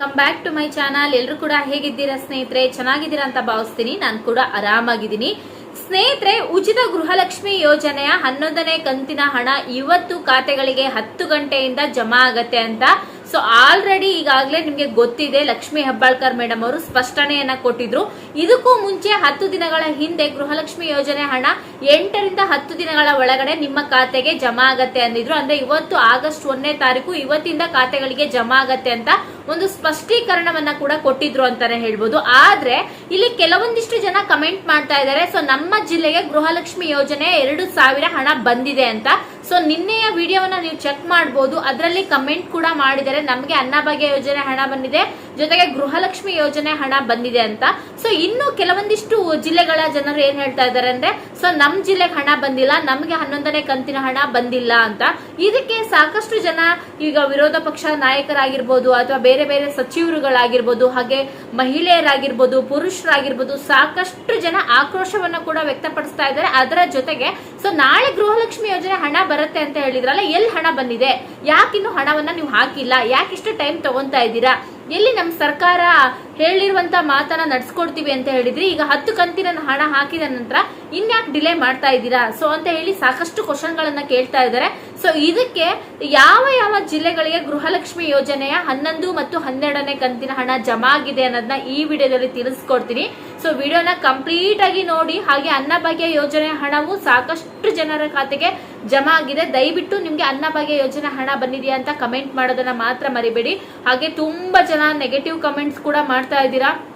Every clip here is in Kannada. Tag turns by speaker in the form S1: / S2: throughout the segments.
S1: Come back to my channel ಎಲ್ಲರೂ ಕೂಡ ಹೇಗಿದ್ದೀರಾ ಸ್ನೇಹಿತರೆ? ಚೆನ್ನಾಗಿದ್ದೀರಾ ಅಂತ ಭಾವಿಸ್ತೀನಿ. ನಾನು ಕೂಡ ಆರಾಮಾಗಿದ್ದೀನಿ. ಸ್ನೇಹಿತರೆ, ಉಚಿತ ಗೃಹಲಕ್ಷ್ಮಿ ಯೋಜನೆಯ ಹನ್ನೊಂದನೇ ಕಂತಿನ ಹಣ ಇವತ್ತು ಖಾತೆಗಳಿಗೆ ಹತ್ತು ಗಂಟೆಯಿಂದ ಜಮಾ ಆಗತ್ತೆ ಅಂತ ಸೊ ಆಲ್ರೆಡಿ ಈಗಾಗಲೇ ನಿಮಗೆ ಗೊತ್ತಿದೆ, ಲಕ್ಷ್ಮಿ ಹೆಬ್ಬಾಳ್ಕರ್ ಮೇಡಮ್ ಅವರು ಸ್ಪಷ್ಟನೆಯನ್ನ ಕೊಟ್ಟಿದ್ರು. ಇದಕ್ಕೂ ಮುಂಚೆ ಹತ್ತು ದಿನಗಳ ಹಿಂದೆ ಗೃಹಲಕ್ಷ್ಮಿ ಯೋಜನೆ ಹಣ ಎಂಟರಿಂದ ಹತ್ತು ದಿನಗಳ ಒಳಗಡೆ ನಿಮ್ಮ ಖಾತೆಗೆ ಜಮಾ ಆಗತ್ತೆ ಅಂದಿದ್ರು. ಅಂದ್ರೆ ಇವತ್ತು ಆಗಸ್ಟ್ ಒಂದನೇ ತಾರೀಕು ಇವತ್ತಿಂದ ಖಾತೆಗಳಿಗೆ ಜಮಾ ಆಗತ್ತೆ ಅಂತ ಒಂದು ಸ್ಪಷ್ಟೀಕರಣವನ್ನ ಕೂಡ ಕೊಟ್ಟಿದ್ರು ಅಂತಾನೆ ಹೇಳ್ಬೋದು. ಆದ್ರೆ ಇಲ್ಲಿ ಕೆಲವೊಂದಿಷ್ಟು ಜನ ಕಮೆಂಟ್ ಮಾಡ್ತಾ ಇದ್ದಾರೆ. ಸೊ ನಮ್ಮ ಜಿಲ್ಲೆಗೆ ಗೃಹಲಕ್ಷ್ಮಿ ಯೋಜನೆ ಎರಡು ಸಾವಿರ ಹಣ ಬಂದಿದೆ ಅಂತ. ಸೊ ನಿನ್ನೆಯ ವಿಡಿಯೋವನ್ನ ನೀವು ಚೆಕ್ ಮಾಡಬಹುದು ಅದರಲ್ಲಿ ಕಮೆಂಟ್ ಕೂಡ ಮಾಡಿದರೆ ನಮಗೆ ಅನ್ನಭಾಗ್ಯ ಯೋಜನೆ ಹಣ ಬಂದಿದೆ. ಜೊತೆಗೆ ಗೃಹಲಕ್ಷ್ಮಿ ಯೋಜನೆ ಹಣ ಬಂದಿದೆ ಅಂತ. ಸೊ ಇನ್ನು ಕೆಲವೊಂದಿಷ್ಟು ಜಿಲ್ಲೆಗಳ ಜನರು ಏನ್ ಹೇಳ್ತಾ ಇದ್ದಾರೆ ಅಂದ್ರೆ ಸೊ ನಮ್ ಜಿಲ್ಲೆಗೆ ಹಣ ಬಂದಿಲ್ಲ, ನಮಗೆ ಹನ್ನೊಂದನೇ ಕಂತಿನ ಹಣ ಬಂದಿಲ್ಲ ಅಂತ. ಇದಕ್ಕೆ ಸಾಕಷ್ಟು ಜನ ಈಗ ವಿರೋಧ ಪಕ್ಷ ನಾಯಕರಾಗಿರ್ಬೋದು ಅಥವಾ ಬೇರೆ ಬೇರೆ ಸಚಿವರುಗಳಾಗಿರ್ಬೋದು, ಹಾಗೆ ಮಹಿಳೆಯರಾಗಿರ್ಬೋದು, ಪುರುಷರಾಗಿರ್ಬೋದು, ಸಾಕಷ್ಟು ಜನ ಆಕ್ರೋಶವನ್ನ ಕೂಡ ವ್ಯಕ್ತಪಡಿಸ್ತಾ ಇದ್ದಾರೆ. ಅದರ ಜೊತೆಗೆ ಸೊ ನಾಳೆ ಗೃಹಲಕ್ಷ್ಮಿ ಯೋಜನೆ ಹಣ ಬರುತ್ತೆ ಅಂತ ಹೇಳಿದ್ರಲ್ಲ, ಎಲ್ಲಿ ಹಣ ಬಂದಿದೆ? ಯಾಕಿನ್ನು ಹಣವನ್ನ ನೀವು ಹಾಕಿಲ್ಲ? ಯಾಕಿಷ್ಟು ಟೈಮ್ ತಗೊಂತಾ ಇದ್ದೀರಾ? ಎಲ್ಲಿ ನಮ್ಮ ಸರ್ಕಾರ ಹೇಳಿರುವಂತ ಮಾತನ್ನ ನಡ್ಸ್ಕೊಡ್ತೀವಿ ಅಂತ ಹೇಳಿದ್ರಿ? ಈಗ ಹತ್ತು ಕಂತಿನ ಹಣ ಹಾಕಿದ ನಂತರ ಇನ್ಯಾಕೆ ಡಿಲೇ ಮಾಡ್ತಾ ಇದ್ದೀರಾ? ಸೊ ಅಂತ ಹೇಳಿ ಸಾಕಷ್ಟು ಕ್ವಶನ್ ಗಳನ್ನ ಕೇಳ್ತಾ ಇದ್ದಾರೆ. ಸೊ ಇದಕ್ಕೆ ಯಾವ ಯಾವ ಜಿಲ್ಲೆಗಳಿಗೆ ಗೃಹಲಕ್ಷ್ಮಿ ಯೋಜನೆಯ ಹನ್ನೊಂದು ಮತ್ತು ಹನ್ನೆರಡನೇ ಕಂತಿನ ಹಣ ಜಮಾ ಆಗಿದೆ ಅನ್ನೋದನ್ನ ಈ ವಿಡಿಯೋದಲ್ಲಿ ತಿಳಿಸ್ಕೊಡ್ತೀನಿ. ಸೊ ವಿಡಿಯೋನ ಕಂಪ್ಲೀಟ್ ಆಗಿ ನೋಡಿ, ಹಾಗೆ ಅನ್ನಭಾಗ್ಯ ಯೋಜನೆ ಹಣವು ಸಾಕಷ್ಟು ಜನರ ಖಾತೆಗೆ ಜಮಾ ಆಗಿದೆ. ದಯವಿಟ್ಟು ನಿಮ್ಗೆ ಅನ್ನಭಾಗ್ಯ ಯೋಜನೆ ಹಣ ಬಂದಿದೆಯಾ ಅಂತ ಕಮೆಂಟ್ ಮಾಡೋದನ್ನ ಮಾತ್ರ ಮರಿಬೇಡಿ. ಹಾಗೆ ತುಂಬಾ ಜನ ನೆಗೆಟಿವ್ ಕಮೆಂಟ್ಸ್ ಕೂಡ ಮಾಡ್ತಾ ಇದ್ದೀರಾ.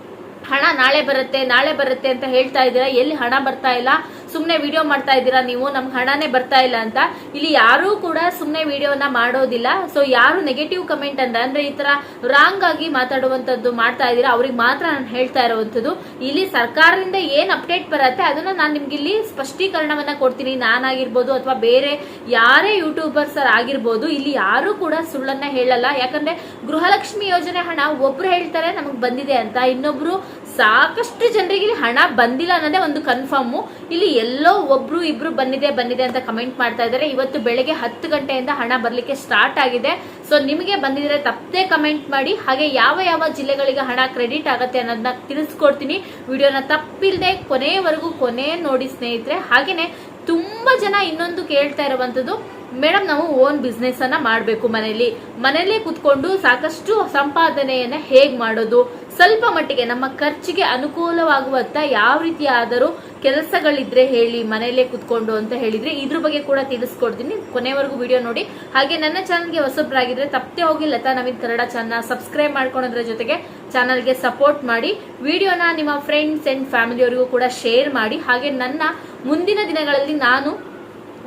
S1: ಹಣ ನಾಳೆ ಬರುತ್ತೆ ನಾಳೆ ಬರುತ್ತೆ ಅಂತ ಹೇಳ್ತಾ ಇದ್ದೀರಾ. ಎಲ್ಲಿ ಹಣ ಬರ್ತಾ ಇಲ್ಲ? ಸುಮ್ಮನೆ ವಿಡಿಯೋ ಮಾಡ್ತಾ ಇದ್ದೀರಾ ನೀವು? ನಮ್ಗೆ ಹಣನೇ ಬರ್ತಾ ಇಲ್ಲ ಅಂತ. ಇಲ್ಲಿ ಯಾರೂ ಕೂಡ ಸುಮ್ಮನೆ ವಿಡಿಯೋನ ಮಾಡೋದಿಲ್ಲ. ಸೊ ಯಾರು ನೆಗೆಟಿವ್ ಕಮೆಂಟ್ ಅಂತ ಅಂದ್ರೆ ಈ ತರ ರಾಂಗ್ ಆಗಿ ಮಾತಾಡುವಂತದ್ದು ಮಾಡ್ತಾ ಇದ್ದೀರಾ? ಅವ್ರಿಗೆ ಮಾತ್ರ ನಾನು ಹೇಳ್ತಾ ಇರುವಂತದ್ದು ಇಲ್ಲಿ ಸರ್ಕಾರದಿಂದ ಏನ್ ಅಪ್ಡೇಟ್ ಬರುತ್ತೆ, ಅದನ್ನ ನಾನು ನಿಮ್ಗೆ ಇಲ್ಲಿ ಸ್ಪಷ್ಟೀಕರಣವನ್ನ ಕೊಡ್ತೀನಿ. ನಾನಾಗಿರ್ಬೋದು ಅಥವಾ ಬೇರೆ ಯಾರೇ ಯೂಟ್ಯೂಬರ್ಸ್ ಆಗಿರ್ಬೋದು, ಇಲ್ಲಿ ಯಾರು ಕೂಡ ಸುಳ್ಳನ್ನ ಹೇಳಲ್ಲ. ಯಾಕಂದ್ರೆ ಗೃಹಲಕ್ಷ್ಮಿ ಯೋಜನೆ ಹಣ ಒಬ್ರು ಹೇಳ್ತಾರೆ, ನಮಗ್ ಬಂದಿದೆ ಅಂತ. ಇನ್ನೊಬ್ರು ಸಾಕಷ್ಟು ಜನರಿಗೆ ಇಲ್ಲಿ ಹಣ ಬಂದಿಲ್ಲ ಅನ್ನೋದೇ ಒಂದು ಕನ್ಫರ್ಮು ಇಲ್ಲಿ ಎಲ್ಲೋ ಒಬ್ರು ಇಬ್ರು ಬಂದಿದೆ ಬಂದಿದೆ ಅಂತ ಕಮೆಂಟ್ ಮಾಡ್ತಾ ಇದ್ದಾರೆ. ಇವತ್ತು ಬೆಳಗ್ಗೆ ಹತ್ತು ಗಂಟೆಯಿಂದ ಹಣ ಬರಲಿಕ್ಕೆ ಸ್ಟಾರ್ಟ್ ಆಗಿದೆ. ಸೊ ನಿಮಗೆ ಬಂದಿದ್ರೆ ತಪ್ಪದೇ ಕಮೆಂಟ್ ಮಾಡಿ, ಹಾಗೆ ಯಾವ ಯಾವ ಜಿಲ್ಲೆಗಳಿಗೆ ಹಣ ಕ್ರೆಡಿಟ್ ಆಗತ್ತೆ ಅನ್ನೋದನ್ನ ತಿಳಿಸ್ಕೊಡ್ತೀನಿ. ವಿಡಿಯೋನ ತಪ್ಪಿಲ್ಲದೆ ಕೊನೆಯವರೆಗೂ ಕೊನೆ ನೋಡಿ ಸ್ನೇಹಿತರೆ. ಹಾಗೆಯೇ ತುಂಬಾ ಜನ ಇನ್ನೊಂದು ಕೇಳ್ತಾ ಇರುವಂತದ್ದು ಮೇಡಮ್, ನಾವು ಓನ್ ಬಿಸ್ನೆಸ್ ಅನ್ನ ಮಾಡಬೇಕು ಮನೆಯಲ್ಲಿ. ಮನೆಯಲ್ಲೇ ಕುತ್ಕೊಂಡು ಸಾಕಷ್ಟು ಸಂಪಾದನೆಯನ್ನ ಹೇಗ್ ಮಾಡೋದು, ಸ್ವಲ್ಪ ಮಟ್ಟಿಗೆ ನಮ್ಮ ಖರ್ಚಿಗೆ ಅನುಕೂಲವಾಗುವಂತ ಯಾವ ರೀತಿಯಾದರೂ ಕೆಲಸಗಳಿದ್ರೆ ಹೇಳಿ, ಮನೆಯಲ್ಲೇ ಕುತ್ಕೊಂಡು ಅಂತ ಹೇಳಿದ್ರೆ ಇದ್ರ ಬಗ್ಗೆ ಕೂಡ ತಿಳಿಸ್ಕೊಡ್ತೀನಿ. ಕೊನೆವರೆಗೂ ವಿಡಿಯೋ ನೋಡಿ. ಹಾಗೆ ನನ್ನ ಚಾನಲ್ಗೆ ಹೊಸಬ್ರಾಗಿದ್ರೆ ತಪ್ಪದೆ ಹೋಗಿ ಲತಾ ನವೀನ್ ಕನ್ನಡ ಚಾನಲ್ ಸಬ್ಸ್ಕ್ರೈಬ್ ಮಾಡ್ಕೊಳೋದ್ರ ಜೊತೆಗೆ ಚಾನಲ್ಗೆ ಸಪೋರ್ಟ್ ಮಾಡಿ. ವಿಡಿಯೋನ ನಿಮ್ಮ ಫ್ರೆಂಡ್ಸ್ ಅಂಡ್ ಫ್ಯಾಮಿಲಿಯವರಿಗೂ ಕೂಡ ಶೇರ್ ಮಾಡಿ. ಹಾಗೆ ನನ್ನ ಮುಂದಿನ ದಿನಗಳಲ್ಲಿ ನಾನು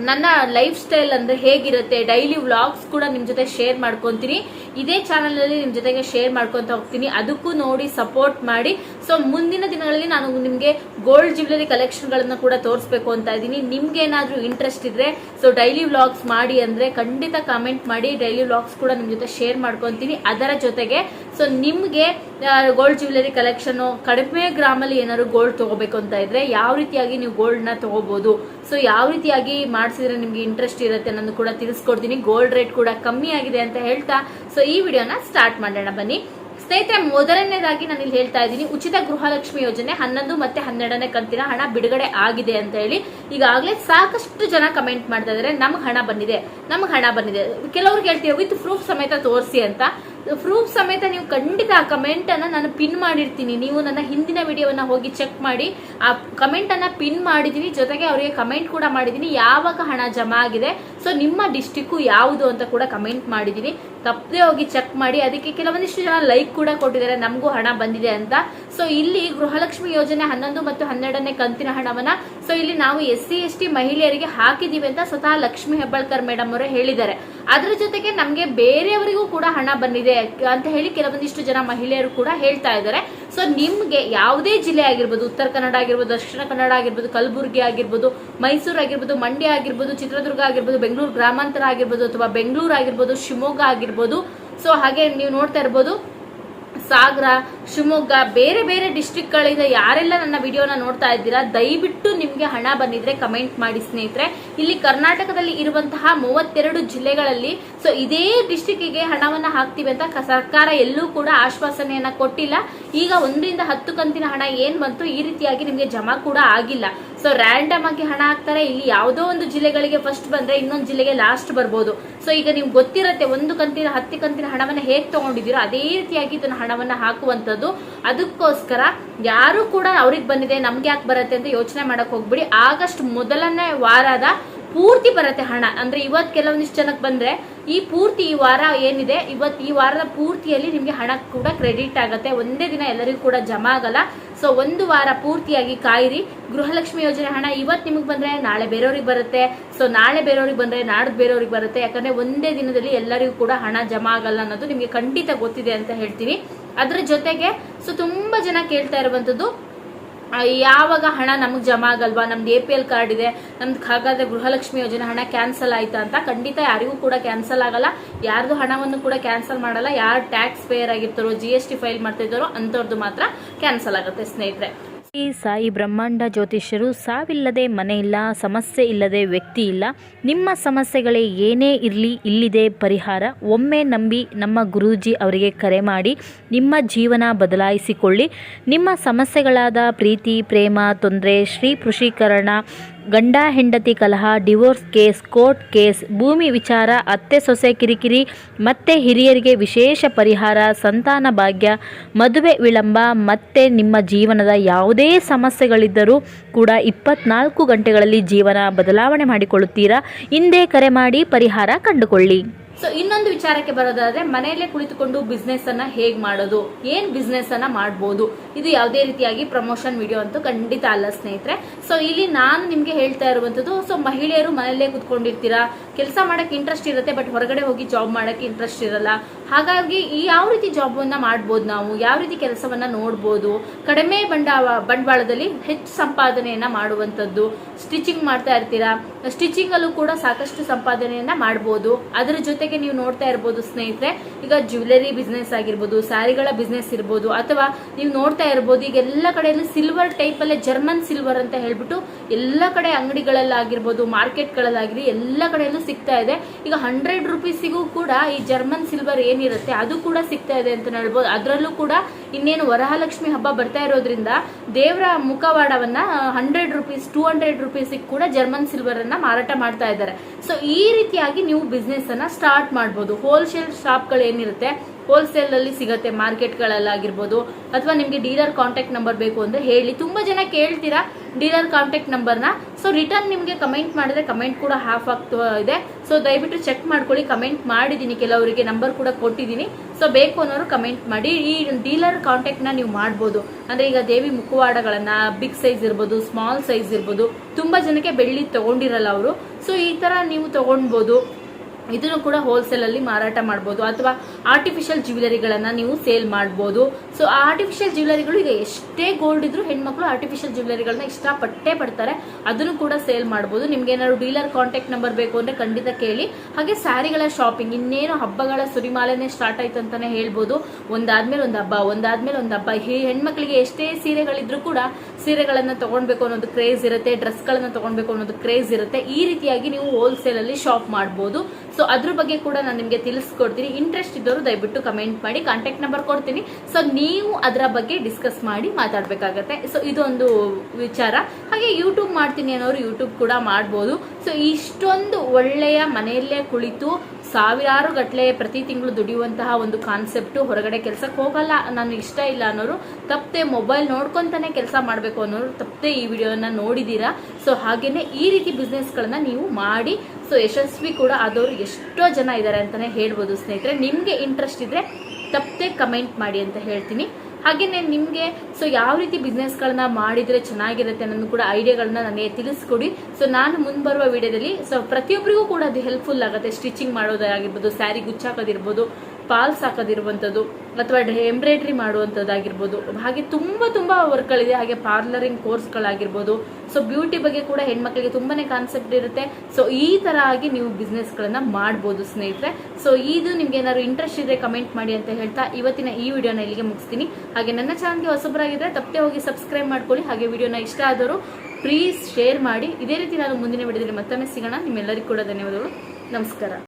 S1: ನನ್ನ ಲೈಫ್ ಸ್ಟೈಲ್ ಅಂದ್ರೆ ಹೇಗಿರುತ್ತೆ ಡೈಲಿ ವ್ಲಾಗ್ಸ್ ಕೂಡ ನಿಮ್ ಜೊತೆ ಶೇರ್ ಮಾಡ್ಕೊಂತೀನಿ. ಇದೇ ಚಾನಲ್ ಅಲ್ಲಿ ನಿಮ್ ಜೊತೆಗೆ ಶೇರ್ ಮಾಡ್ಕೊಂತ ಹೋಗ್ತೀನಿ. ಅದಕ್ಕೂ ನೋಡಿ ಸಪೋರ್ಟ್ ಮಾಡಿ. ಸೊ ಮುಂದಿನ ದಿನಗಳಲ್ಲಿ ನಾನು ನಿಮ್ಗೆ ಗೋಲ್ಡ್ ಜ್ಯುವೆಲರಿ ಕಲೆಕ್ಷನ್ ಗಳನ್ನ ಕೂಡ ತೋರಿಸ್ಬೇಕು ಅಂತ ಇದ್ದೀನಿ. ನಿಮ್ಗೆ ಏನಾದ್ರೂ ಇಂಟ್ರೆಸ್ಟ್ ಇದ್ರೆ ಸೊ ಡೈಲಿ ವ್ಲಾಗ್ಸ್ ಮಾಡಿ ಅಂದ್ರೆ ಖಂಡಿತ ಕಾಮೆಂಟ್ ಮಾಡಿ ಡೈಲಿ ವ್ಲಾಗ್ಸ್ ಕೂಡ ನಿಮ್ ಜೊತೆ ಶೇರ್ ಮಾಡ್ಕೊಂತೀನಿ. ಅದರ ಜೊತೆಗೆ ಸೊ ನಿಮ್ಗೆ ಗೋಲ್ಡ್ ಜ್ಯುವೆಲರಿ ಕಲೆಕ್ಷನ್ ಕಡಿಮೆ ಗ್ರಾಮಲ್ಲಿ ಏನಾದ್ರು ಗೋಲ್ಡ್ ತಗೋಬೇಕು ಅಂತ ಇದ್ರೆ ಯಾವ ರೀತಿಯಾಗಿ ನೀವು ಗೋಲ್ಡ್ನ ತಗೋಬಹುದು ಸೊ ಯಾವ ರೀತಿಯಾಗಿ ಮಾಡಿಸಿದ್ರೆ ನಿಮ್ಗೆ ಇಂಟ್ರೆಸ್ಟ್ ಇರುತ್ತೆ ಅನ್ನೋದು ಕೂಡ ತಿಳಿಸ್ಕೊಡ್ತೀನಿ. ಗೋಲ್ಡ್ ರೇಟ್ ಕೂಡ ಕಮ್ಮಿ ಆಗಿದೆ ಅಂತ ಹೇಳ್ತಾ. ಸೊ ಈ ವಿಡಿಯೋನ ಸ್ಟಾರ್ಟ್ ಮಾಡೋಣ. ಬನ್ನಿ. ಸ್ನೇಹಿತರೆ, ಮೊದಲನೇದಾಗಿ ನಾನು ಇಲ್ಲಿ ಹೇಳ್ತಾ ಇದ್ದೀನಿ. ಉಚಿತ ಗೃಹಲಕ್ಷ್ಮಿ ಯೋಜನೆ ಹನ್ನೊಂದು ಮತ್ತೆ ಹನ್ನೆರಡನೇ ಕಂತಿನ ಹಣ ಬಿಡುಗಡೆ ಆಗಿದೆ ಅಂತ ಹೇಳಿ ಈಗಾಗಲೇ ಸಾಕಷ್ಟು ಜನ ಕಮೆಂಟ್ ಮಾಡ್ತಾ ಇದಾರೆ. ನಮ್ಗೆ ಹಣ ಬಂದಿದೆ. ನಮ್ಗೆ ಹಣ ಬಂದಿದೆ. ಕೆಲವ್ರಿಗೆ ಹೇಳ್ತೀವಿ ವಿತ್ ಪ್ರೂಫ್ ಸಮೇತ ತೋರಿಸಿ ಅಂತ. ಪ್ರೂಫ್ ಸಮೇತ ನೀವು ಖಂಡಿತ ಆ ಕಮೆಂಟ್ ಅನ್ನ ನಾನು ಪಿನ್ ಮಾಡಿರ್ತೀನಿ. ನೀವು ನನ್ನ ಹಿಂದಿನ ವಿಡಿಯೋವನ್ನ ಹೋಗಿ ಚೆಕ್ ಮಾಡಿ. ಆ ಕಮೆಂಟ್ ಅನ್ನ ಪಿನ್ ಮಾಡಿದೀನಿ. ಜೊತೆಗೆ ಅವರಿಗೆ ಕಮೆಂಟ್ ಕೂಡ ಮಾಡಿದೀನಿ. ಯಾವಾಗ ಹಣ ಜಮಾ ಆಗಿದೆ. ಸೊ ನಿಮ್ಮ ಡಿಸ್ಟಿಕ್ ಯಾವುದು ಅಂತ ಕೂಡ ಕಮೆಂಟ್ ಮಾಡಿದೀನಿ. ತಪ್ಪದೆ ಹೋಗಿ ಚೆಕ್ ಮಾಡಿ. ಅದಕ್ಕೆ ಕೆಲವೊಂದಿಷ್ಟು ಜನ ಲೈಕ್ ಕೂಡ ಕೊಟ್ಟಿದ್ದಾರೆ. ನಮಗೂ ಹಣ ಬಂದಿದೆ ಅಂತ. ಸೊ ಇಲ್ಲಿ ಗೃಹಲಕ್ಷ್ಮಿ ಯೋಜನೆ ಹನ್ನೊಂದು ಮತ್ತು ಹನ್ನೆರಡನೇ ಕಂತಿನ ಹಣವನ್ನ. ಸೊ ಇಲ್ಲಿ ನಾವು ಎಸ್ ಸಿ ಎಸ್ ಟಿ ಮಹಿಳೆಯರಿಗೆ ಹಾಕಿದೀವಿ ಅಂತ ಸ್ವತಃ ಲಕ್ಷ್ಮಿ ಹೆಬ್ಬಾಳ್ಕರ್ ಮೇಡಮ್ ಅವರು ಹೇಳಿದ್ದಾರೆ. ಅದ್ರ ಜೊತೆಗೆ ನಮಗೆ ಬೇರೆಯವರಿಗೂ ಕೂಡ ಹಣ ಬಂದಿದೆ ಅಂತ ಹೇಳಿ ಕೆಲವೊಂದಿಷ್ಟು ಜನ ಮಹಿಳೆಯರು ಕೂಡ ಹೇಳ್ತಾ ಇದ್ದಾರೆ. ಸೊ ನಿಮಗೆ ಯಾವುದೇ ಜಿಲ್ಲೆ ಆಗಿರ್ಬೋದು, ಉತ್ತರ ಕನ್ನಡ ಆಗಿರ್ಬೋದು, ದಕ್ಷಿಣ ಕನ್ನಡ ಆಗಿರ್ಬೋದು, ಕಲಬುರಗಿ ಆಗಿರ್ಬೋದು, ಮೈಸೂರು ಆಗಿರ್ಬೋದು, ಮಂಡ್ಯ ಆಗಿರ್ಬೋದು, ಚಿತ್ರದುರ್ಗ ಆಗಿರ್ಬೋದು, ಬೆಂಗಳೂರು ಗ್ರಾಮಾಂತರ ಆಗಿರ್ಬೋದು ಅಥವಾ ಬೆಂಗಳೂರು ಆಗಿರ್ಬೋದು, ಶಿವಮೊಗ್ಗ ಆಗಿರ್ಬೋದು. ಸೊ ಹಾಗೆ ನೀವು ನೋಡ್ತಾ ಇರ್ಬೋದು, ಸಾಗರ ಶಿವಮೊಗ್ಗ, ಬೇರೆ ಬೇರೆ ಡಿಸ್ಟ್ರಿಕ್ಗಳಿಂದ ಯಾರೆಲ್ಲ ನನ್ನ ವಿಡಿಯೋನ ನೋಡ್ತಾ ಇದ್ದೀರಾ, ದಯವಿಟ್ಟು ನಿಮಗೆ ಹಣ ಬಂದಿದ್ರೆ ಕಮೆಂಟ್ ಮಾಡಿ ಸ್ನೇಹಿತರೆ. ಇಲ್ಲಿ ಕರ್ನಾಟಕದಲ್ಲಿ ಇರುವಂತಹ ಮೂವತ್ತೆರಡು ಜಿಲ್ಲೆಗಳಲ್ಲಿ ಸೊ ಇದೇ ಡಿಸ್ಟಿಕ್ಗೆ ಹಣವನ್ನ ಹಾಕ್ತೀವಿ ಅಂತ ಸರ್ಕಾರ ಎಲ್ಲೂ ಕೂಡ ಆಶ್ವಾಸನೆಯನ್ನ ಕೊಟ್ಟಿಲ್ಲ. ಈಗ ಒಂದರಿಂದ ಹತ್ತು ಕಂತಿನ ಹಣ ಏನ್ ಬಂತು, ಈ ರೀತಿಯಾಗಿ ನಿಮಗೆ ಜಮಾ ಕೂಡ ಆಗಿಲ್ಲ. ಸೊ ರ್ಯಾಂಡಮ್ ಆಗಿ ಹಣ ಹಾಕ್ತಾರೆ. ಇಲ್ಲಿ ಯಾವುದೋ ಒಂದು ಜಿಲ್ಲೆಗಳಿಗೆ ಫಸ್ಟ್ ಬಂದ್ರೆ ಇನ್ನೊಂದು ಜಿಲ್ಲೆಗೆ ಲಾಸ್ಟ್ ಬರ್ಬೋದು. ಸೊ ಈಗ ನಿಮ್ಗೆ ಗೊತ್ತಿರತ್ತೆ, ಒಂದು ಕಂತಿನ, ಹತ್ತು ಕಂತಿನ ಹಣವನ್ನ ಹೇಗೆ ತಗೊಂಡಿದ್ದೀರೋ, ಅದೇ ರೀತಿಯಾಗಿ ಇದನ್ನ ಹಣವನ್ನ ಅದಕ್ಕೋಸ್ಕರ ಯಾರು ಕೂಡ ಅವ್ರಿಗೆ ಬಂದಿದೆ, ನಮ್ಗೆ ಯಾಕೆ ಬರುತ್ತೆ ಅಂತ ಯೋಚನೆ ಮಾಡಕ್ ಹೋಗ್ಬಿಡಿ. ಆಗಸ್ಟ್ ಮೊದಲನೇ ವಾರದ ಪೂರ್ತಿ ಬರುತ್ತೆ ಹಣ. ಅಂದ್ರೆ ಇವತ್ ಕೆಲವೊಂದಿಷ್ಟು ಜನಕ್ಕೆ ಬಂದ್ರೆ ಈ ಪೂರ್ತಿ ಈ ವಾರ ಏನಿದೆ, ಇವತ್ ಈ ವಾರದ ಪೂರ್ತಿಯಲ್ಲಿ ನಿಮ್ಗೆ ಹಣ ಕೂಡ ಕ್ರೆಡಿಟ್ ಆಗುತ್ತೆ. ಒಂದೇ ದಿನ ಎಲ್ಲರಿಗೂ ಕೂಡ ಜಮಾ ಆಗಲ್ಲ. ಸೊ ಒಂದು ವಾರ ಪೂರ್ತಿಯಾಗಿ ಕಾಯಿರಿ. ಗೃಹಲಕ್ಷ್ಮಿ ಯೋಜನೆ ಹಣ ಇವತ್ ನಿಮಗೆ ಬಂದ್ರೆ ನಾಳೆ ಬೇರೆಯವ್ರಿಗೆ ಬರುತ್ತೆ. ಸೊ ನಾಳೆ ಬೇರೆಯವ್ರಿಗೆ ಬಂದ್ರೆ ನಾಡ್ದು ಬೇರೆಯವ್ರಿಗೆ ಬರುತ್ತೆ. ಯಾಕಂದ್ರೆ ಒಂದೇ ದಿನದಲ್ಲಿ ಎಲ್ಲರಿಗೂ ಕೂಡ ಹಣ ಜಮಾ ಆಗಲ್ಲ ಅನ್ನೋದು ನಿಮಗೆ ಖಂಡಿತ ಗೊತ್ತಿದೆ ಅಂತ ಹೇಳ್ತೀನಿ. ಅದ್ರ ಜೊತೆಗೆ ಸೊ ತುಂಬಾ ಜನ ಕೇಳ್ತಾ ಇರುವಂತದ್ದು ಯಾವಾಗ ಹಣ ನಮಗೆ ಜಮಾ ಆಗಲ್ವಾ? ನಮ್ದು ಎ ಪಿ ಎಲ್ ಕಾರ್ಡ್ ಇದೆ, ನಮ್ದು ಹಾಗಾದ್ರೆ ಗೃಹಲಕ್ಷ್ಮಿ ಯೋಜನೆ ಹಣ ಕ್ಯಾನ್ಸಲ್ ಆಯ್ತಾ ಅಂತ ಖಂಡಿತ ಯಾರಿಗೂ ಕೂಡ ಕ್ಯಾನ್ಸಲ್ ಆಗಲ್ಲ. ಯಾರ್ದು ಹಣವನ್ನು ಕೂಡ ಕ್ಯಾನ್ಸಲ್ ಮಾಡಲ್ಲ. ಯಾರು ಟ್ಯಾಕ್ಸ್ ಪೇಯರ್ ಆಗಿರ್ತಾರೋ ಜಿ ಎಸ್ ಟಿ ಫೈಲ್ ಮಾಡ್ತಾ ಇದ್ದಾರೋ ಅಂಥವ್ರದ್ದು ಮಾತ್ರ ಕ್ಯಾನ್ಸಲ್ ಆಗುತ್ತೆ ಸ್ನೇಹಿತರೆ.
S2: ಈ ಸಾಯಿ ಬ್ರಹ್ಮಾಂಡ ಜ್ಯೋತಿಷ್ಯರು ಸಾವಿಲ್ಲದೆ ಮನೆ ಇಲ್ಲ, ಸಮಸ್ಯೆ ಇಲ್ಲದೆ ವ್ಯಕ್ತಿ ಇಲ್ಲ. ನಿಮ್ಮ ಸಮಸ್ಯೆಗಳೇ ಏನೇ ಇರಲಿ, ಇಲ್ಲಿದೆ ಪರಿಹಾರ. ಒಮ್ಮೆ ನಂಬಿ ನಮ್ಮ ಗುರೂಜಿ ಅವರಿಗೆ ಕರೆ ಮಾಡಿ, ನಿಮ್ಮ ಜೀವನ ಬದಲಾಯಿಸಿಕೊಳ್ಳಿ. ನಿಮ್ಮ ಸಮಸ್ಯೆಗಳಾದ ಪ್ರೀತಿ, ಪ್ರೇಮ, ತೊಂದರೆ, ಶ್ರೀ ಕೃಷೀಕರಣ ಗಂಡ, ಹೆಂಡತಿ ಕಲಹ, ಡಿವೋರ್ಸ್ ಕೇಸ್, ಕೋರ್ಟ್ ಕೇಸ್, ಭೂಮಿ ವಿಚಾರ, ಅತ್ತೆ ಸೊಸೆ ಕಿರಿಕಿರಿ, ಮತ್ತೆ ಹಿರಿಯರಿಗೆ ವಿಶೇಷ ಪರಿಹಾರ, ಸಂತಾನ ಭಾಗ್ಯ, ಮದುವೆ ವಿಳಂಬ, ಮತ್ತೆ ನಿಮ್ಮ ಜೀವನದ ಯಾವುದೇ ಸಮಸ್ಯೆಗಳಿದ್ದರೂ ಕೂಡ ಇಪ್ಪತ್ನಾಲ್ಕು ಗಂಟೆಗಳಲ್ಲಿ ಜೀವನ ಬದಲಾವಣೆ ಮಾಡಿಕೊಳ್ಳುತ್ತೀರಾ? ಹಿಂದೆ ಕರೆ ಮಾಡಿ ಪರಿಹಾರ ಕಂಡುಕೊಳ್ಳಿ.
S1: ಸೊ ಇನ್ನೊಂದು ವಿಚಾರಕ್ಕೆ ಬರೋದಾದ್ರೆ, ಮನೆಯಲ್ಲೇ ಕುಳಿತುಕೊಂಡು ಬಿಸ್ನೆಸ್ ಅನ್ನ ಹೇಗ್ ಮಾಡೋದು, ಏನ್ ಬಿಸ್ನೆಸ್ ಅನ್ನ ಮಾಡಬಹುದು ಇದು ಯಾವುದೇ ರೀತಿಯಾಗಿ ಪ್ರಮೋಷನ್ ವಿಡಿಯೋ ಅಂತೂ ಖಂಡಿತ ಅಲ್ಲ, ಸ್ನೇಹಿತರೆ. ಸೊ ಇಲ್ಲಿ ನಾನು ನಿಮ್ಗೆ ಹೇಳ್ತಾ ಇರುವಂತದ್ದು ಸೊ ಮಹಿಳೆಯರು ಮನೆಯಲ್ಲೇ ಕುತ್ಕೊಂಡಿರ್ತೀರಾ? ಕೆಲಸ ಮಾಡಕ್ ಇಂಟ್ರೆಸ್ಟ್ ಇರುತ್ತೆ ಬಟ್ ಹೊರಗಡೆ ಹೋಗಿ ಜಾಬ್ ಮಾಡಕ್ ಇಂಟ್ರೆಸ್ಟ್ ಇರಲ್ಲ. ಹಾಗಾಗಿ ಈ ಯಾವ ರೀತಿ ಜಾಬ್ ಅನ್ನ ಮಾಡ್ಬೋದು ನಾವು, ಯಾವ ರೀತಿ ಕೆಲಸವನ್ನ ನೋಡ್ಬೋದು, ಕಡಿಮೆ ಬಂಡವ, ಬಂಡವಾಳದಲ್ಲಿ ಹೆಚ್ಚು ಸಂಪಾದನೆಯನ್ನ ಮಾಡುವಂತದ್ದು ಸ್ಟಿಚಿಂಗ್ ಮಾಡ್ತಾ ಇರ್ತೀರಾ? ಸ್ಟಿಚಿಂಗ್ ಅಲ್ಲೂ ಕೂಡ ಸಾಕಷ್ಟು ಸಂಪಾದನೆಯನ್ನ ಮಾಡ್ಬೋದು. ಅದರ ಜೊತೆಗೆ ನೀವು ನೋಡ್ತಾ ಇರ್ಬೋದು ಸ್ನೇಹಿತರೆ, ಈಗ ಜ್ಯುವೆಲರಿ ಬಿಸ್ನೆಸ್ ಆಗಿರ್ಬೋದು ಸ್ಯಾರಿಗಳ ಬಿಸ್ನೆಸ್ ಇರ್ಬೋದು, ಅಥವಾ ನೀವು ನೋಡ್ತಾ ಇರ್ಬೋದು, ಈಗ ಎಲ್ಲ ಕಡೆಯಲ್ಲೂ ಸಿಲ್ವರ್ ಟೈಪ್ ಅಲ್ಲೇ ಜರ್ಮನ್ ಸಿಲ್ವರ್ ಅಂತ ಹೇಳ್ಬಿಟ್ಟು ಎಲ್ಲ ಕಡೆ ಅಂಗಡಿಗಳಲ್ಲಾಗಿರ್ಬೋದು ಮಾರ್ಕೆಟ್ಗಳಲ್ಲಾಗಿರಿ ಎಲ್ಲ ಕಡೆಯಲ್ಲೂ ಸಿಗ್ತಾ ಇದೆ. ಈಗ ಹಂಡ್ರೆಡ್ ರುಪೀಸಿಗೂ ಕೂಡ ಈ ಜರ್ಮನ್ ಸಿಲ್ವರ್ ಏನಿರುತ್ತೆ, ಅದು ಕೂಡ ಸಿಗ್ತಾ ಇದೆ ಅಂತ ಹೇಳ್ಬೋದು. ಅದರಲ್ಲೂ ಕೂಡ ಇನ್ನೇನು ವರಹಲಕ್ಷ್ಮಿ ಹಬ್ಬ ಬರ್ತಾ ಇರೋದ್ರಿಂದ ದೇವರ ಮುಖವಾಡವನ್ನ ಹಂಡ್ರೆಡ್ ರುಪೀಸ್ ಟೂ ಹಂಡ್ರೆಡ್ ರುಪೀಸಿಗೆ ಕೂಡ ಜರ್ಮನ್ ಸಿಲ್ವರ್ ಅನ್ನ ಮಾರಾಟ ಮಾಡ್ತಾ ಇದ್ದಾರೆ. ಸೊ ಈ ರೀತಿಯಾಗಿ ನೀವು ಬಿಸ್ನೆಸ್ ಅನ್ನ ಸ್ಟಾರ್ಟ್ ಮಾಡ್ಬೋದು. ಹೋಲ್ಸೇಲ್ ಶಾಪ್ಗಳು ಏನಿರುತ್ತೆ ಹೋಲ್ಸೇಲ್ ಅಲ್ಲಿ ಸಿಗತ್ತೆ ಮಾರ್ಕೆಟ್ಗಳಲ್ಲಾಗಿರ್ಬೋದು ಅಥವಾ ನಿಮಗೆ ಡೀಲರ್ ಕಾಂಟ್ಯಾಕ್ಟ್ ನಂಬರ್ ಬೇಕು ಅಂದ್ರೆ ಹೇಳಿ. ತುಂಬಾ ಜನ ಕೇಳ್ತೀರಾ ಡೀಲರ್ ಕಾಂಟ್ಯಾಕ್ಟ್ ನಂಬರ್ನ. ಸೊ ರಿಟರ್ನ್ ನಿಮಗೆ ಕಮೆಂಟ್ ಮಾಡಿದ್ರೆ ಕಮೆಂಟ್ ಕೂಡ ಹಾಫ್ ಆಗ್ತಾ ಇದೆ. ಸೊ ದಯವಿಟ್ಟು ಚೆಕ್ ಮಾಡ್ಕೊಳ್ಳಿ ಕಮೆಂಟ್ ಮಾಡಿದ್ದೀನಿ. ಕೆಲವರಿಗೆ ನಂಬರ್ ಕೂಡ ಕೊಟ್ಟಿದ್ದೀನಿ. ಸೊ ಬೇಕು ಅನ್ನೋರು ಕಮೆಂಟ್ ಮಾಡಿ. ಈ ಡೀಲರ್ ಕಾಂಟ್ಯಾಕ್ಟ್ನ ನೀವು ಮಾಡ್ಬೋದು. ಅಂದರೆ ಈಗ ದೇವಿ ಮುಖವಾಡಗಳನ್ನು ಬಿಗ್ ಸೈಜ್ ಇರ್ಬೋದು ಸ್ಮಾಲ್ ಸೈಜ್ ಇರ್ಬೋದು, ತುಂಬ ಜನಕ್ಕೆ ಬೆಳ್ಳಿ ತೊಗೊಂಡಿರಲ್ಲ ಅವರು. ಸೊ ಈ ಥರ ನೀವು ತಗೊಳ್ಬೋದು ಇದನ್ನು ಕೂಡ ಹೋಲ್ಸೇಲ್ ಅಲ್ಲಿ ಮಾರಾಟ ಮಾಡ್ಬೋದು ಅಥವಾ ಆರ್ಟಿಫಿಷಿಯಲ್ ಜ್ಯುವೆಲರಿಗಳನ್ನ ನೀವು ಸೇಲ್ ಮಾಡ್ಬೋದು. ಸೊ ಆರ್ಟಿಫಿಷಿಯಲ್ ಜ್ಯುವೆಲರಿಗಳು ಈಗ ಎಷ್ಟೇ ಗೋಲ್ಡ್ ಇದ್ರು ಹೆಣ್ಮಕ್ಳು ಆರ್ಟಿಫಿಷಿಯಲ್ ಜ್ಯುವೆಲರಿಗಳನ್ನ ಇಷ್ಟಪಟ್ಟೇ ಪಡ್ತಾರೆ. ಅದನ್ನು ಕೂಡ ಸೇಲ್ ಮಾಡ್ಬೋದು. ನಿಮ್ಗೆ ಏನಾದ್ರು ಡೀಲರ್ ಕಾಂಟ್ಯಾಕ್ಟ್ ನಂಬರ್ ಬೇಕು ಅಂದ್ರೆ ಖಂಡಿತ ಕೇಳಿ. ಹಾಗೆ ಸ್ಯಾರಿಗಳ ಶಾಪಿಂಗ್ ಇನ್ನೇನು ಹಬ್ಬಗಳ ಸುರಿಮಾಲೆನೇ ಸ್ಟಾರ್ಟ್ ಆಯ್ತು ಅಂತಾನೆ ಹೇಳ್ಬೋದು. ಒಂದಾದ್ಮೇಲೆ ಒಂದು ಹಬ್ಬ, ಒಂದಾದ್ಮೇಲೆ ಒಂದು ಹಬ್ಬ. ಈ ಹೆಣ್ಮಕ್ಳಿಗೆ ಎಷ್ಟೇ ಸೀರೆಗಳಿದ್ರು ಕೂಡ ಸೀರೆಗಳನ್ನ ತಗೊಳ್ಬೇಕು ಅನ್ನೋದು ಕ್ರೇಜ್ ಇರುತ್ತೆ ಡ್ರೆಸ್ಗಳನ್ನ ತಗೊಳ್ಬೇಕು ಅನ್ನೋದು ಕ್ರೇಜ್ ಇರುತ್ತೆ. ಈ ರೀತಿಯಾಗಿ ನೀವು ಹೋಲ್ಸೇಲ್ ಅಲ್ಲಿ ಶಾಪ್ ಮಾಡ್ಬೋದು. ಸೊ ಅದ್ರ ಬಗ್ಗೆ ಕೂಡ ನಾನು ನಿಮಗೆ ತಿಳಿಸ್ಕೊಡ್ತೀನಿ. ಇಂಟ್ರೆಸ್ಟ್ ಇದ್ದವರು ದಯವಿಟ್ಟು ಕಮೆಂಟ್ ಮಾಡಿ ಕಾಂಟ್ಯಾಕ್ಟ್ ನಂಬರ್ ಕೊಡ್ತೀನಿ. ಸೊ ನೀವು ಅದರ ಬಗ್ಗೆ ಡಿಸ್ಕಸ್ ಮಾಡಿ ಮಾತಾಡಬೇಕಾಗತ್ತೆ. ಸೊ ಇದೊಂದು ವಿಚಾರ. ಹಾಗೆ ಯೂಟ್ಯೂಬ್ ಮಾಡ್ತೀನಿ ಅನ್ನೋರು ಯೂಟ್ಯೂಬ್ ಕೂಡ ಮಾಡ್ಬೋದು. ಸೊ ಇಷ್ಟೊಂದು ಒಳ್ಳೆಯ ಮನೆಯಲ್ಲೇ ಕುಳಿತು ಸಾವಿರಾರು ಗಟ್ಟಲೆ ಪ್ರತಿ ತಿಂಗಳು ದುಡಿಯುವಂತಹ ಒಂದು ಕಾನ್ಸೆಪ್ಟ್ ಹೊರಗಡೆ ಕೆಲಸಕ್ಕೆ ಹೋಗಲ್ಲ. ನಾನು ಇಷ್ಟ ಇಲ್ಲ ಅನ್ನೋರು ತಪ್ಪದೆ ಮೊಬೈಲ್ ನೋಡ್ಕೊಂತಾನೆ ಕೆಲಸ ಮಾಡಬೇಕು ಅನ್ನೋರು ತಪ್ಪದೆ ಈ ವಿಡಿಯೋನ ನೋಡಿದೀರಾ? ಸೊ ಹಾಗೇನೆ ಈ ರೀತಿ ಬಿಸ್ನೆಸ್ಗಳನ್ನ ನೀವು ಮಾಡಿ ಸೊ ಯಶಸ್ವಿ ಕೂಡ ಆದವರು ಎಷ್ಟೋ ಜನ ಇದ್ದಾರೆ ಅಂತಲೇ ಹೇಳ್ಬೋದು ಸ್ನೇಹಿತರೆ. ನಿಮಗೆ ಇಂಟ್ರೆಸ್ಟ್ ಇದ್ದರೆ ತಪ್ಪದೆ ಕಮೆಂಟ್ ಮಾಡಿ ಅಂತ ಹೇಳ್ತೀನಿ. ಹಾಗೆಯೇ ನಿಮಗೆ ಸೊ ಯಾವ ರೀತಿ ಬಿಸ್ನೆಸ್ಗಳನ್ನ ಮಾಡಿದರೆ ಚೆನ್ನಾಗಿರುತ್ತೆ ಅನ್ನೋದು ಕೂಡ ಐಡಿಯಾಗಳನ್ನ ನನಗೆ ತಿಳಿಸ್ಕೊಡಿ. ಸೊ ನಾನು ಮುಂಬರುವ ವಿಡಿಯೋದಲ್ಲಿ ಸೊ ಪ್ರತಿಯೊಬ್ಬರಿಗೂ ಕೂಡ ಅದು ಹೆಲ್ಪ್ಫುಲ್ ಆಗುತ್ತೆ. ಸ್ಟಿಚಿಂಗ್ ಮಾಡೋದಾಗಿರ್ಬೋದು ಸ್ಯಾರಿ ಗುಚ್ಚಾಕೋದಿರ್ಬೋದು ಪಾಲ್ಸ್ ಹಾಕೋದಿರುವಂಥದ್ದು ಅಥವಾ ಎಂಬ್ರಾಯ್ಡ್ರಿ ಮಾಡುವಂಥದ್ದಾಗಿರ್ಬೋದು ಹಾಗೆ ತುಂಬ ತುಂಬ ವರ್ಕ್ಗಳಿದೆ ಹಾಗೆ ಪಾರ್ಲರಿಂಗ್ ಕೋರ್ಸ್ಗಳಾಗಿರ್ಬೋದು ಸೊ ಬ್ಯೂಟಿ ಬಗ್ಗೆ ಕೂಡ ಹೆಣ್ಮಕ್ಳಿಗೆ ತುಂಬಾನೇ ಕಾನ್ಸೆಪ್ಟ್ ಇರುತ್ತೆ. ಸೊ ಈ ಥರ ಆಗಿ ನೀವು ಬಿಸ್ನೆಸ್ಗಳನ್ನ ಮಾಡ್ಬೋದು ಸ್ನೇಹಿತರೆ. ಸೊ ಇದು ನಿಮ್ಗೆ ಏನಾದ್ರು ಇಂಟ್ರೆಸ್ಟ್ ಇದ್ರೆ ಕಮೆಂಟ್ ಮಾಡಿ ಅಂತ ಹೇಳ್ತಾ ಇವತ್ತಿನ ಈ ವಿಡಿಯೋನ ಇಲ್ಲಿಗೆ ಮುಗಿಸ್ತೀನಿ. ಹಾಗೆ ನನ್ನ ಚಾನಲ್ಗೆ ಹೊಸಬರಾಗಿದ್ರೆ ತಪ್ಪೇ ಹೋಗಿ ಸಬ್ಸ್ಕ್ರೈಬ್ ಮಾಡ್ಕೊಳ್ಳಿ. ಹಾಗೆ ವಿಡಿಯೋನ ಇಷ್ಟ ಆದವರು ಪ್ಲೀಸ್ ಶೇರ್ ಮಾಡಿ. ಇದೇ ರೀತಿ ನಾನು ಮುಂದಿನ ವಿಡಿಯೋದಲ್ಲಿ ಮತ್ತೊಮ್ಮೆ ಸಿಗೋಣ. ನಿಮ್ಮೆಲ್ಲರಿಗೂ ಕೂಡ ಧನ್ಯವಾದಗಳು. ನಮಸ್ಕಾರ.